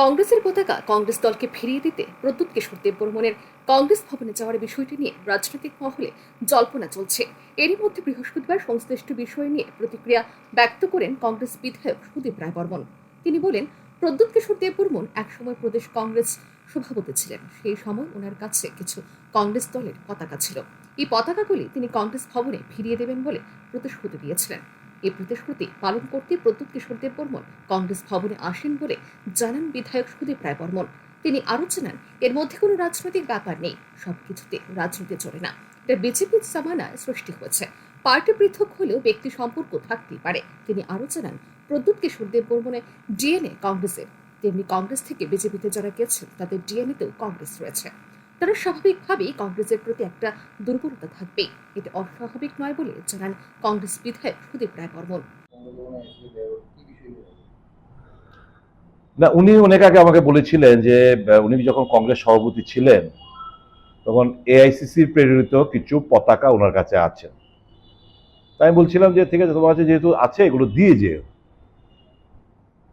কংগ্রেসের পতাকা কংগ্রেস দলকে ফিরিয়ে দিতে প্রদ্যুৎ কিশোর দেববর্মনের কংগ্রেস ভবনে যাওয়ার বিষয়টি নিয়ে রাজনৈতিক মহলে জল্পনা চলছে। এরই মধ্যে বৃহস্পতিবার সংশ্লিষ্ট বিষয় নিয়ে প্রতিক্রিয়া ব্যক্ত করেন কংগ্রেস বিধায়ক সুদীপ রায় বর্মন তিনি বলেন, প্রদ্যুৎ কিশোর দেববর্মন একসময় প্রদেশ কংগ্রেস সভাপতি ছিলেন। সেই সময় ওনার কাছে কিছু কংগ্রেস দলের পতাকা ছিল। এই পতাকাগুলি তিনি কংগ্রেস ভবনে ফিরিয়ে দেবেন বলে প্রতিশ্রুতি দিয়েছিলেন। এই প্রতিশ্রুতি পালন করতে প্রদ্যুৎ কিশোর দেব বর্মন কংগ্রেস ভবনে আসেন বলে জানান বিধায়ক সুদীপ রায় বর্মন তিনি আরও জানান, এর মধ্যে কোনো রাজনৈতিক ব্যাপার নেই, সবকিছুতে রাজনীতি চলে না। এটা বিজেপির জামানায় সৃষ্টি হয়েছে। পার্টি পৃথক হলেও ব্যক্তি সম্পর্ক থাকতেই পারে। তিনি আরও জানান প্রদ্যুৎ কিশোর দেব বর্মনের ডিএনএ কংগ্রেসের। তেমনি কংগ্রেস থেকে বিজেপিতে যারা গেছেন, তাদের ডিএনএতেও কংগ্রেস রয়েছে। তারা স্বাভাবিকভাবেই কংগ্রেসের প্রতি একটা দুর্বলতা থাকবেই এটা অস্বাভাবিক নয় বলে জানান কংগ্রেস বিধায়ক সুদীপ রায় বর্মন। না, উনি অনেক আগে আমাকে বলেছিলেন যে উনি যখন কংগ্রেস সভাপতি ছিলেন, তখন এআইসিসির প্রেরিত কিছু পতাকা ওনার কাছে আছে। তাই আমি বলছিলাম যে, ঠিক আছে, তোমার কাছে যেহেতু আছে, এগুলো দিয়ে যেও।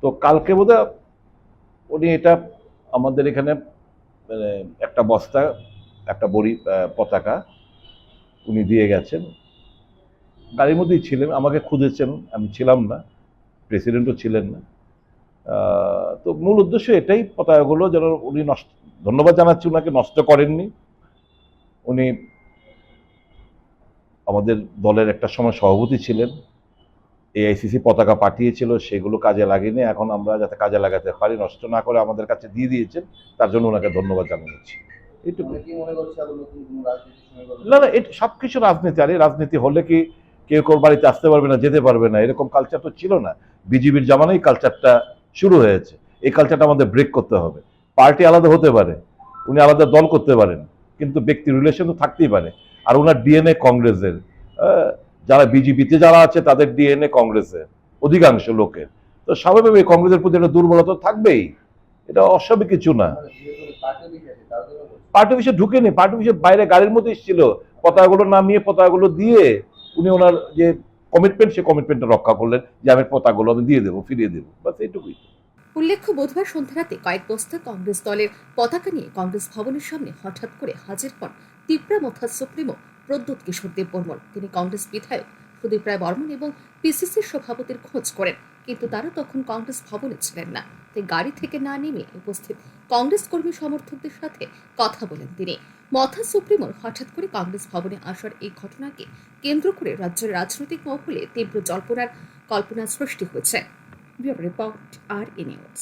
তো কালকে বোধহয় উনি এটা আমাদের এখানে মানে একটা বস্তা, একটা বড়ি পতাকা উনি দিয়ে গেছেন। গাড়ির মধ্যেই ছিলেন, আমাকে খুঁজেছেন, আমি ছিলাম না প্রেসিডেন্টও ছিলেন না। তো মূল উদ্দেশ্য এটাই পতাকাগুলো যেন উনি নষ্ট, ধন্যবাদ জানাচ্ছি ওনাকে নষ্ট করেননি। উনি আমাদের দলের একটা সময় সভাপতি ছিলেন। এআইসিসি পতাকা পাঠিয়েছিল সেগুলো কাজে লাগেনি। এখন আমরা যাতে কাজে লাগাতে পারি নষ্ট না করে আমাদের কাছে দিয়ে দিয়েছেন তার জন্য ওনাকে ধন্যবাদ জানাচ্ছি। কথা না না এটা সব কিছু রাজনীতি আর এই রাজনীতি হলে কি কেউ কেউ বাড়িতে আসতে পারবে না যেতে পারবে না এরকম কালচার তো ছিল না। বিজিবির জামানায় কালচারটা শুরু হয়েছে। এই কালচারটা আমাদের ব্রেক করতে হবে। পার্টি আলাদা হতে পারে উনি আলাদা দল করতে পারেন কিন্তু ব্যক্তি রিলেশন তো থাকতেই পারে। আর ওনার ডিএনএ কংগ্রেসের যারা বিজেপিতে যারা আছে, তাদের ডিএনএ কংগ্রেসের অধিকাংশ লোকের। তো স্বাভাবিক কংগ্রেসের প্রতি একটা দুর্বলতা থাকবেই। এটা অস্বাভাবিক কিছু না। পার্টি অফিসে ঢুকেনি, পার্টি অফিসে বাইরে গাড়ির মধ্যে এসেছিল, পতাকাগুলো নামিয়ে পতাকাগুলো দিয়ে উনি ওনার যে কমিটমেন্ট সে কমিটমেন্টটা রক্ষা করলেন, যে আমি পতাকাগুলো আমি দিয়ে দেবো, ফিরিয়ে দেবো বাস এইটুকুই। উল্লেখ্য, বুধবার সন্ধ্যা রাতে কয়েক বস্তা কংগ্রেস দলের পতাকা নিয়ে কংগ্রেস ভবনের সামনে হঠাৎ করে হাজির হন তিপ্রা মথা সুপ্রিমো প্রদ্যুৎ কিশোর দেব বর্মন তিনি কংগ্রেস বিধায়ক, সুদীপ রায় বর্মন এবং পিসিসির সভাপতির খোঁজ করেন, কিন্তু তারা তখন কংগ্রেস ভবনে ছিলেন না। তাই গাড়ি থেকে না নেমে উপস্থিত কংগ্রেস কর্মী সমর্থকদের সাথে কথা বলেন তিনি। মথা সুপ্রিমোর হঠাৎ করে কংগ্রেস ভবনে আসার এই ঘটনাকে কেন্দ্র করে রাজ্যের রাজনৈতিক মহলে তীব্র জল্পনার কল্পনা সৃষ্টি হয়েছে। রিপোর্ট আর এ নিউজ।